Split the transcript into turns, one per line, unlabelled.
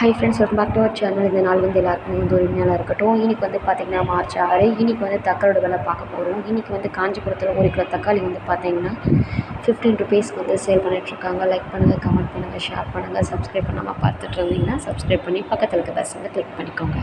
Hi friends welcome back to our channel இந்த நாள் வந்து எல்லாருக்குமே வந்து ஒரு இனிமையாக இருக்கட்டும். இன்னைக்கு வந்து பார்த்திங்கன்னா மார்ச் ஆறு. இன்றைக்கி வந்து தக்காளோட விலை பார்க்க போகிறோம் இன்னைக்கு வந்து காஞ்சிபுரத்தில் ஒரு கிலோ தக்காளி வந்து பார்த்திங்கன்னா ஃபிஃப்டீன் ருபீஸ்க்கு வந்து சேல் பண்ணிகிட்ருக்காங்க லைக் பண்ணுங்கள் கமெண்ட் பண்ணுங்கள் ஷேர் பண்ணுங்கள் சப்ஸ்கிரைப் பண்ணாமல் பார்த்துட்டு இருந்தீங்கன்னா சப்ஸ்கிரைப் பண்ணி பக்கத்தில் இருக்க பஸ் வந்து கிளிக் பண்ணிக்கோங்க.